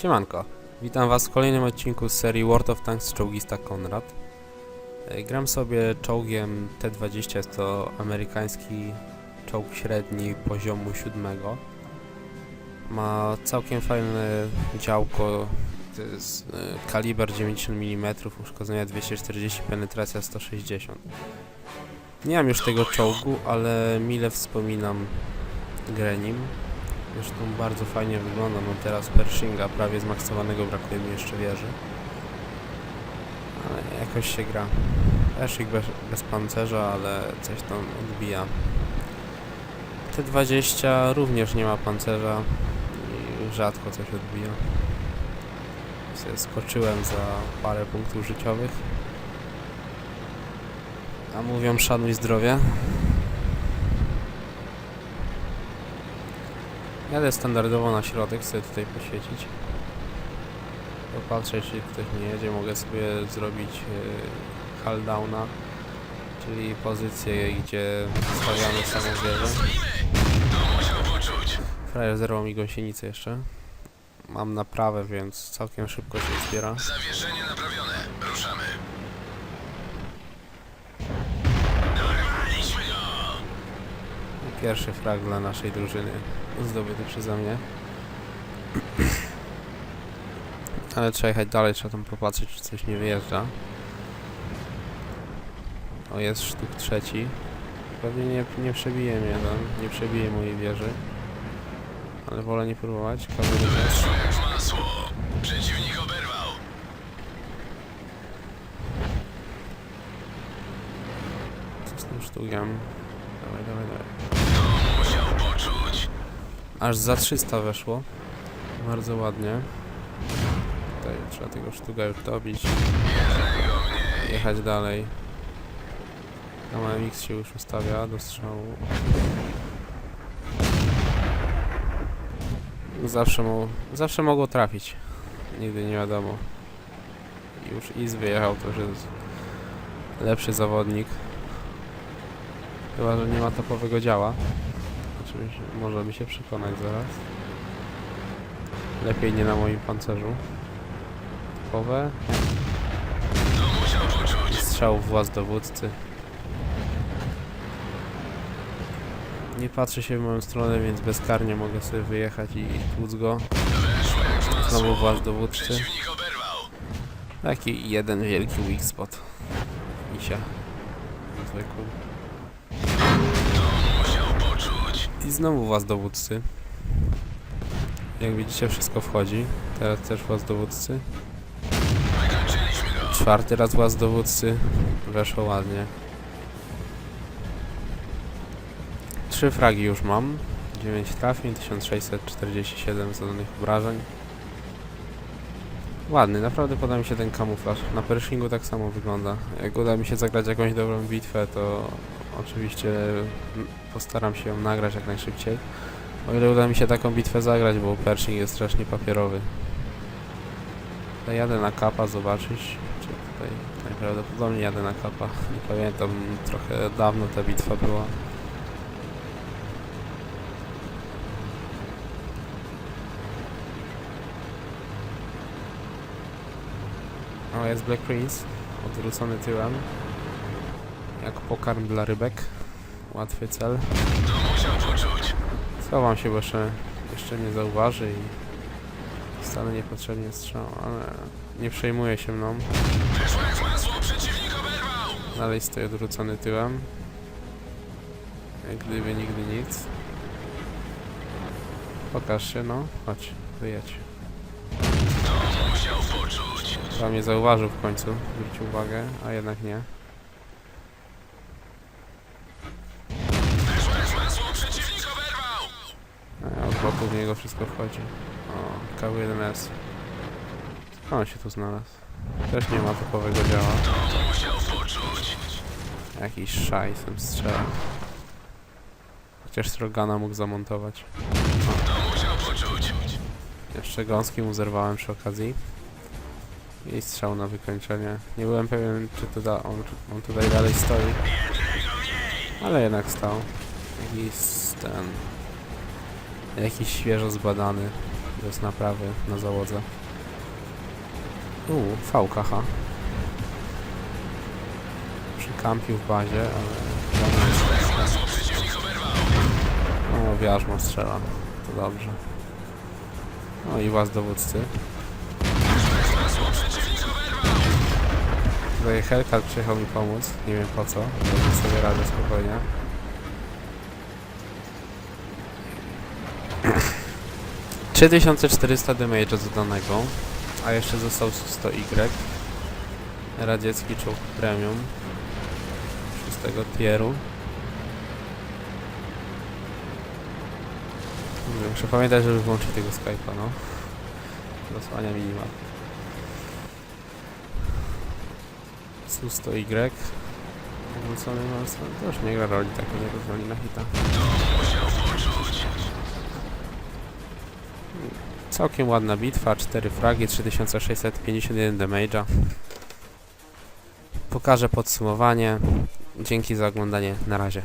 Siemanko, witam was w kolejnym odcinku z serii World of Tanks czołgista Konrad. E, Gram sobie czołgiem T-20, jest to amerykański czołg średni poziomu siódmego. Ma całkiem fajne działko, to jest e, kaliber 90 mm, uszkodzenia 240, penetracja 160. Nie mam już tego czołgu, ale mile wspominam grę nim. Zresztą bardzo fajnie wygląda. Mam teraz Pershinga prawie zmaksowanego, brakuje mi jeszcze wieży. Ale jakoś się gra. Pershing bez, bez pancerza, ale coś tam odbija. T20 również nie ma pancerza i rzadko coś odbija. Skoczyłem za parę punktów życiowych. A mówią szanuj zdrowie. Jadę standardowo na środek, sobie tutaj poświecić. Popatrzę, jeśli ktoś nie jedzie, mogę sobie zrobić yy, hull downa, czyli pozycję, gdzie stawiamy samą wieżę. Frajer zerwał mi gąsienicę jeszcze. Mam naprawę, więc całkiem szybko się zbiera. Zawieszenie naprawione. Pierwszy frag dla naszej drużyny zdobyty przeze mnie. Ale trzeba jechać dalej, trzeba tam popatrzeć, czy coś nie wyjeżdża. O, jest sztuk trzeci. Pewnie nie, nie przebije mnie tam, nie przebije mojej wieży. Ale wolę nie próbować. Kamery też. Szło jak masło. Przeciwnik oberwał. Co z tym sztukiem? Dawaj, dawaj, dawaj. Aż za 300 weszło. Bardzo ładnie. Tutaj trzeba tego sztuga już dobić. Jechać dalej. Gama MX się już ustawia do strzału. Zawsze, mo zawsze mogło trafić. Nigdy nie wiadomo. Już Iz wyjechał, to już jest lepszy zawodnik. Chyba, że nie ma topowego działa. Oczywiście możemy się przekonać zaraz. Lepiej nie na moim pancerzu. Poczuć. Strzał w dowódcy. Nie patrzy się w moją stronę, więc bezkarnie mogę sobie wyjechać i tłuc go. Znowu włas dowódcy. Taki jeden wielki weak spot. Misia. Zwykły. I znowu włas dowódcy. Jak widzicie wszystko wchodzi. Teraz też włas dowódcy. Czwarty raz włas dowódcy. Weszło ładnie. Trzy fragi już mam. 9 trafień, 1647 zadanych obrażeń. Ładny, naprawdę podoba mi się ten kamuflaż. Na Pershingu tak samo wygląda. Jak uda mi się zagrać jakąś dobrą bitwę, to oczywiście postaram się ją nagrać jak najszybciej. O ile uda mi się taką bitwę zagrać, bo Pershing jest strasznie papierowy. Jadę na kapa zobaczyć, czy tutaj najprawdopodobniej jadę na kapa. Nie pamiętam, trochę dawno ta bitwa była. O, jest Black Prince, odwrócony tyłem. Jak pokarm dla rybek. Łatwy cel. Schowam się, bo jeszcze, jeszcze nie zauważy i wcale niepotrzebnie strzał, ale nie przejmuje się mną. Dalej stoję odwrócony tyłem. Jak gdyby nigdy nic. Pokaż się, no. Chodź, wyjedź. Chyba mnie zauważył w końcu, zwrócił uwagę, a jednak nie. Boku w niego wszystko wchodzi. O, KW1S. Co on się tu znalazł? Też nie ma topowego działa. Jakiś szajsem strzela. Chociaż Strogana mógł zamontować. Poczuć. Jeszcze gąski mu zerwałem przy okazji. I strzał na wykończenie. Nie byłem pewien, czy to da, on, on tutaj dalej stoi. Ale jednak stał. Jakiś ten... Jakiś świeżo zbadany bez naprawy na załodze. Uuu, VKH. Przykampił w bazie, ale... O, wiarzmo strzela. To dobrze. No i was dowódcy. Tutaj Hellcat przyjechał mi pomóc. Nie wiem po co, ale sobie radzę spokojnie. Trzy tysiące czterysta damage'a zadanego, a jeszcze został 100Y. Radziecki czołg premium. Szóstego tieru. Nie wiem, Muszę pamiętać, żeby włączyć tego Skype'a, no. Zasłania minimal. Su-100Y. Wrócony Marston. To już nie gra roli, tak nie rozwali na hita. Całkiem ładna bitwa, 4 fragi, 3651 damage'a. Pokażę podsumowanie. Dzięki za oglądanie, na razie.